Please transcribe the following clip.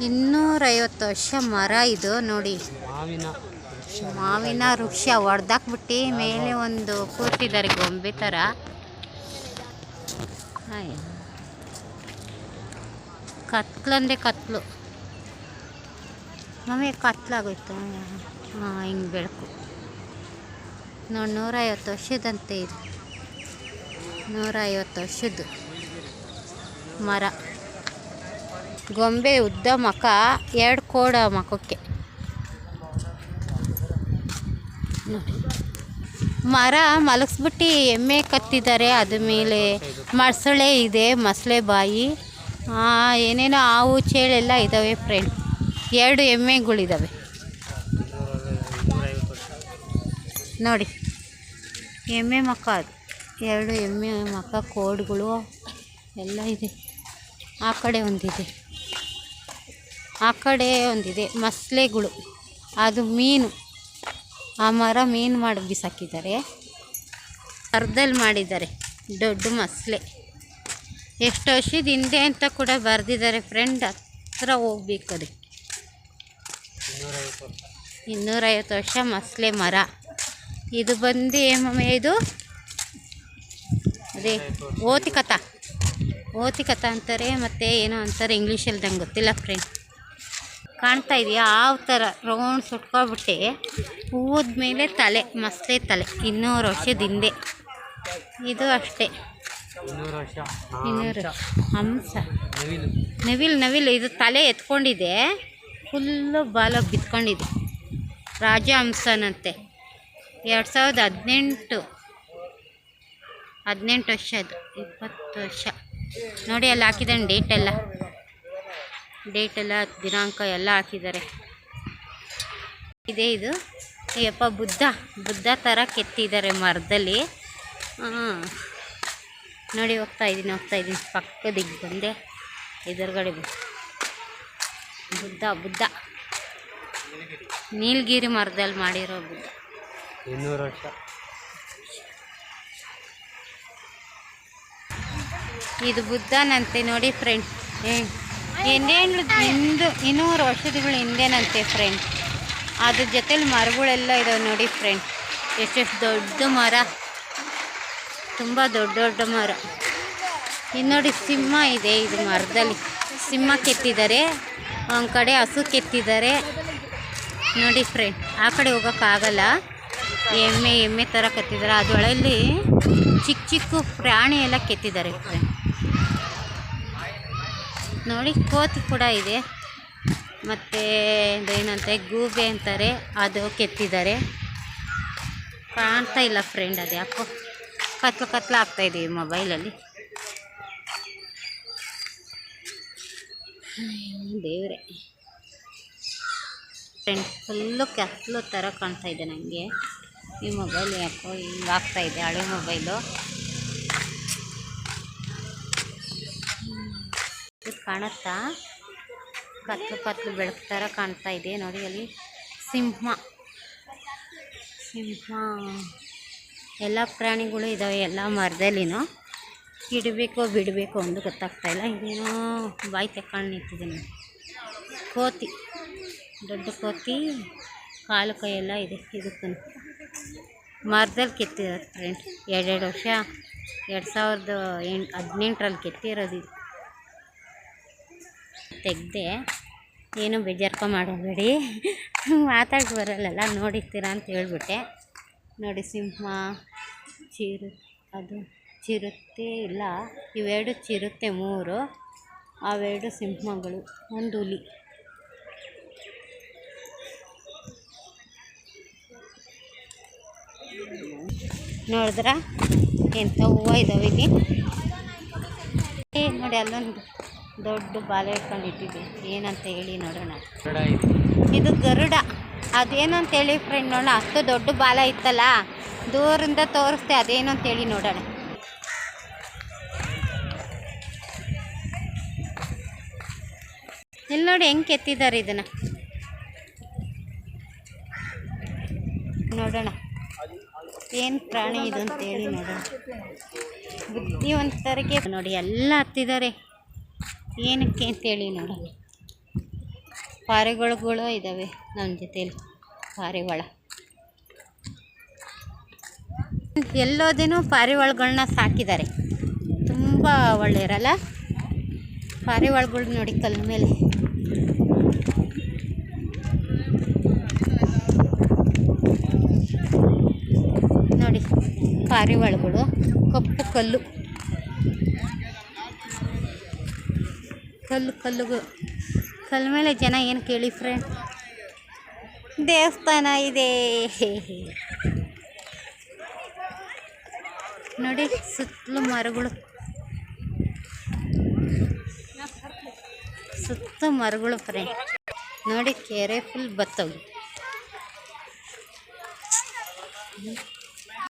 ಇನ್ನೂರೈವತ್ತು ವರ್ಷ ಮರ ಇದು ನೋಡಿ. ಮಾವಿನ ಮಾವಿನ ವೃಕ್ಷ ಹೊಡೆದಾಕ್ಬಿಟ್ಟು ಮೇಲೆ ಒಂದು ಕೂತಿದ್ದಾರೆ ಗೊಂಬೆ ಥರ. ಕತ್ಲಂದ್ರೆ ಕತ್ಲು ನಮಗೆ ಕತ್ಲಾಗೋಯ್ತು ಹಾಂ ಹಿಂಗೆ ಬೆಳಕು. ನೋಡಿ ನೂರೈವತ್ತು ವರ್ಷದಂತೆ ಇದು. ನೂರೈವತ್ತು ವರ್ಷದ್ದು ಮರ. ಗೊಂಬೆ ಉದ್ದ ಮಖ ಎರಡು ಕೋಡ ಮಖಕ್ಕೆ. ಮರ ಮಲಗಿಸ್ಬಿಟ್ಟು ಎಮ್ಮೆ ಕತ್ತಿದ್ದಾರೆ ಅದ್ರ ಮೇಲೆ ಮಸಳೆ ಇದೆ ಮಸಳೆ ಬಾಯಿ. ಏನೇನೋ ಹಾವು ಚೇಳೆಲ್ಲ ಇದ್ದಾವೆ ಫ್ರೆಂಡ್. ಎರಡು ಎಮ್ಮೆಗಳಿದ್ದಾವೆ ನೋಡಿ. ಎಮ್ಮೆ ಮಕ್ಕ ಅದು. ಎರಡು ಎಮ್ಮೆ ಮಕ್ಕ ಕೋಡ್ಗಳು ಎಲ್ಲ ಇದೆ. ಆ ಕಡೆ ಒಂದಿದೆ. ಆ ಕಡೆ ಒಂದಿದೆ ಮಸ್ಲೆಗಳು, ಅದು ಮೀನು. ಆ ಮರ ಮೀನು ಮಾಡಿ ಬಿಸಾಕಿದ್ದಾರೆ. ಅರ್ಧಲ್ಲಿ ಮಾಡಿದ್ದಾರೆ, ದೊಡ್ಡ ಮಸಲೆ. ಎಷ್ಟು ವರ್ಷದ ಹಿಂದೆ ಅಂತ ಕೂಡ ಬರೆದಿದ್ದಾರೆ ಫ್ರೆಂಡ್ ಹತ್ರ ಹೋಗ್ಬೇಕು ಅದಕ್ಕೆ. ಇನ್ನೂರೈವತ್ತು ವರ್ಷ ಮಸಲೆ ಮರ. ಇದು ಬಂದು ಏಮಮ್ಮ ಇದು? ಅದೇ ಓತಿಕತ ಓತಿಕತ ಅಂತಾರೆ ಮತ್ತು ಏನೋ ಅಂತಾರೆ ಇಂಗ್ಲೀಷಲ್ಲಿ ನಂಗೆ ಗೊತ್ತಿಲ್ಲ ಫ್ರೆಂಡ್ ಕಾಣ್ತಾ ಇದೆಯಾ? ಆ ಥರ ರೌಂಡ್ ಸುಟ್ಕೊಬಿಟ್ಟೆ ಹೂವದ ಮೇಲೆ ತಲೆ ಮೊಸಳೆ ತಲೆ. ಇನ್ನೂರು ವರ್ಷದ ಹಿಂದೆ. ಇದು ಅಷ್ಟೇ. ಇನ್ನೂರು ಹಂಸ. ನವಿಲು. ನವಿಲು ಇದು ತಲೆ ಎತ್ಕೊಂಡಿದೆ. ಫುಲ್ಲು ಬಾಲ ಬಿತ್ಕೊಂಡಿದೆ. ರಾಜಹಂಸನಂತೆ. ಎರಡು ಸಾವಿರದ ಹದಿನೆಂಟು ಹದಿನೆಂಟು ವರ್ಷ ಅದು ಇಪ್ಪತ್ತು ವರ್ಷ. ನೋಡಿ ಅಲ್ಲಿ ಹಾಕಿದ್ದಾನೆ ಡೇಟೆಲ್ಲ ಡೇಟೆಲ್ಲ ದಿನಾಂಕ ಎಲ್ಲ ಹಾಕಿದ್ದಾರೆ. ಇದೆ ಇದು. ಅಯ್ಯಪ್ಪ ಬುದ್ಧ. ಬುದ್ಧ ಥರ ಕೆತ್ತಿದ್ದಾರೆ ಮರದಲ್ಲಿ. ಹಾಂ ನೋಡಿ ಹೋಗ್ತಾ ಇದ್ದೀನಿ ಹೋಗ್ತಾ ಇದ್ದೀನಿ. ಪಕ್ಕದಿಗೆ ಬಂದೆ. ಎದುರುಗಡೆ ಬುದ್ಧ ಬುದ್ಧ. ನೀಲಗಿರಿ ಮರದಲ್ಲಿ ಮಾಡಿರೋ ಬುದ್ಧ. ಇನ್ನೂರು ವರ್ಷ. ಇದು ಬುದ್ಧನಂತೆ ನೋಡಿ ಫ್ರೆಂಡ್ ಇನ್ನೇನು ಹಿಂದು ಇನ್ನೂರು ವರ್ಷದಗಳು ಹಿಂದೇನಂತೆ ಫ್ರೆಂಡ್ ಅದ್ರ ಜೊತೇಲಿ ಮರಗಳೆಲ್ಲ ಇದಾವೆ ನೋಡಿ ಫ್ರೆಂಡ್ ಎಷ್ಟೆಷ್ಟು ದೊಡ್ಡ ಮರ. ತುಂಬ ದೊಡ್ಡ ದೊಡ್ಡ ಮರ. ಇನ್ನು ನೋಡಿ ಸಿಂಹ ಇದೆ ಇದು ಮರದಲ್ಲಿ. ಸಿಂಹ ಕೆತ್ತಿದ್ದಾರೆ. ಒಂದು ಕಡೆ ಹಸು ಕೆತ್ತಿದ್ದಾರೆ. ನೋಡಿ ಫ್ರೆಂಡ್ ಆ ಕಡೆ ಹೋಗೋಕ್ಕಾಗಲ್ಲ ಎಮ್ಮೆ ಎಮ್ಮೆ ಥರ ಕೆತ್ತಿದ್ದಾರೆ. ಅದರೊಳಲ್ಲಿ ಚಿಕ್ಕ ಚಿಕ್ಕ ಪ್ರಾಣಿ ಎಲ್ಲ ಕೆತ್ತಿದ್ದಾರೆ ಫ್ರೆಂಡ್ ನೋಡಿ, ಕೋತಿ ಕೂಡ ಇದೆ. ಮತ್ತು ಏನಂತೆ ಗೂಬೆ ಅಂತಾರೆ, ಅದು ಕೆತ್ತಿದ್ದಾರೆ. ಕಾಣ್ತಾ ಇಲ್ಲ ಫ್ರೆಂಡ್ ಅದು ಯಾಕೋ ಕತ್ಲು ಕತ್ಲು ಆಗ್ತಾ ಇದೀವಿ ಮೊಬೈಲಲ್ಲಿ ದೇವ್ರೆ. ಫ್ರೆಂಡ್ ಫುಲ್ಲು ಕತ್ಲು ಥರ ಕಾಣ್ತಾ ಇದೆ ನನಗೆ ಈ ಮೊಬೈಲ್ ಯಾಕೋ ಹಿಂಗೆ ಆಗ್ತಾ ಇದೆ, ಹಳೆ ಮೊಬೈಲು ಕಾಣುತ್ತಾ? ಕತ್ಲು ಕತ್ಲು ಬೆಳಕು ಥರ ಕಾಣ್ತಾ ಇದೆ. ನೋಡಿ ಅಲ್ಲಿ ಸಿಂಹ. ಸಿಂಹ. ಎಲ್ಲ ಪ್ರಾಣಿಗಳು ಇದ್ದಾವೆ ಎಲ್ಲ ಮರದಲ್ಲಿನೂ. ಇಡಬೇಕೋ ಬಿಡಬೇಕೋ ಗೊತ್ತಾಗ್ತಾ ಇಲ್ಲ. ಇದೇನೋ ಬಾಯಿ ತೆಕ್ಕೊಂಡು ನಿಂತಿದ್ದೀನಿ ಕೋತಿ. ದೊಡ್ಡ ಕೋತಿ. ಕಾಲು ಕೈ ಎಲ್ಲ ಇದೆ. ಇದಕ್ಕೂ ಮರದಲ್ಲಿ ಕೆತ್ತಿರೋದು ಫ್ರೆಂಡ್ ಎರಡೆರಡು ವರ್ಷ. ಎರಡು ಸಾವಿರದ ಎಂಟು ಹದಿನೆಂಟರಲ್ಲಿ ಕೆತ್ತಿರೋದು ಇದು ತೆಗ್ದೆ ಏನು ಬೇಜಾರ್ಕೊ ಮಾಡಬೇಡಿ. ಮಾತಾಡಿ ಬರಲ್ಲಲ್ಲ, ನೋಡಿರ್ತೀರ ಅಂತ ಹೇಳ್ಬಿಟ್ಟೆ. ನೋಡಿ ಸಿಂಹ, ಚಿರು, ಅದು ಚಿರುತ್ತೆ ಇಲ್ಲ, ಇವೆರಡು ಚಿರುತ್ತೆ ಮೂರು, ಅವೆರಡು ಸಿಂಹಗಳು, ಒಂದು ಹುಲಿ. ನೋಡಿದ್ರ? ಎಂಥ ಹೂವು ಇದಾವೆ ಇಲ್ಲಿ. ನೋಡಿ ಅಲ್ಲೊಂದು ದೊಡ್ಡ ಬಾಲ ಇಟ್ಕೊಂಡು ಇಟ್ಟಿದ್ವಿ ಏನಂತ ಹೇಳಿ ನೋಡೋಣ. ಇದು. ಗರುಡ. ಅದೇನಂತ ಹೇಳಿ ಫ್ರೆಂಡ್ ನೋಡೋಣ. ಅಷ್ಟು ದೊಡ್ಡ ಬಾಲ ಇತ್ತಲ್ಲ ದೂರಿಂದ ತೋರಿಸ್ತೆ ಅದೇನು ಅಂತ ಹೇಳಿ ನೋಡೋಣ. ಇಲ್ಲಿ ನೋಡಿ ಹೆಂಗೆ ಕೆತ್ತಿದ್ದಾರೆ ಇದನ್ನು. ನೋಡೋಣ. ಏನು ಪ್ರಾಣಿ ಇದು ಅಂತೇಳಿ ನೋಡೋಣ. ಬುದ್ಧಿವಂತರಿಗೆ ನೋಡಿ ಎಲ್ಲ ಹತ್ತಿದ್ದಾರೆ. ಏನಕ್ಕೆ ಅಂತೇಳಿ ನೋಡೋಣ ಪಾರಿವಾಳಗಳು ಇದ್ದಾವೆ ನಮ್ಮ ಜೊತೆಯಲ್ಲಿ. ಪಾರಿವಾಳ. ಎಲ್ಲೋದೇನೂ ಪಾರಿವಾಳಗಳನ್ನ ಸಾಕಿದ್ದಾರೆ. ತುಂಬ ಒಳ್ಳೆಯರಲ್ಲ? ಪಾರಿವಾಳಗಳು ನೋಡಿ ಕಲ್ಲ ಮೇಲೆ. ನೋಡಿ, ಪಾರಿವಾಳಗಳು ಕಪ್ಪು ಕಲ್ಲು. ಕಲ್ಲು ಕಲ್ಲುಗಳು ಕಲ್ಲು ಮೇಲೆ ಜನ ಏನು ಕೇಳಿ ಫ್ರೆಂಡ್ ದೇವಸ್ಥಾನ ಇದೆ. ನೋಡಿ ಸುತ್ತಲೂ ಮರಗಳು. ಸುತ್ತ ಮರಗಳು ಫ್ರೆಂಡ್ ನೋಡಿ ಕೆರೆ ಫುಲ್ ಬತ್ತವು.